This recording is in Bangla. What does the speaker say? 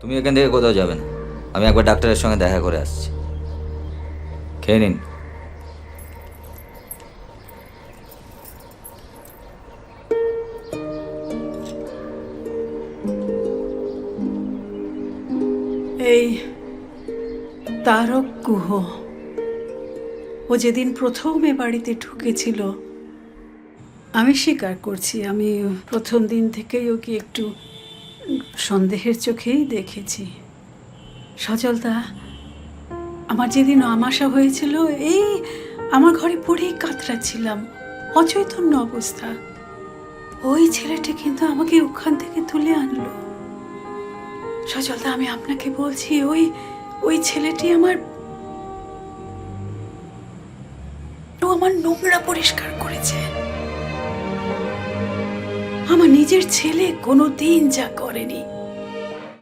তুমি এখান থেকে কোথাও যাবে না। আমি একবার ডাক্তারের সঙ্গে দেখা করে আসছি। খেয়ে নিন। এই তারক গুহ। ও যেদিন প্রথম এ বাড়িতে ঢুকেছিল, আমি স্বীকার করছি। আমি প্রথম দিন থেকেই ওকে একটু সন্দেহের চোখেই দেখেছি। সজলদা আমার যেদিন আমাশা হয়েছিল, এই আমার ঘরে পড়েই কাতরাচ্ছিলাম। অচৈতন্য অবস্থা। ওই ছেলেটি কিন্তু আমাকে ওখান থেকে তুলে আনলো। সজলদা আমি আপনাকে বলছি, ওই ওই ছেলেটি আমার ও আমার নোংরা পরিষ্কার করেছে। আমার নিজের ছেলে কোনো দিন যা করেনি।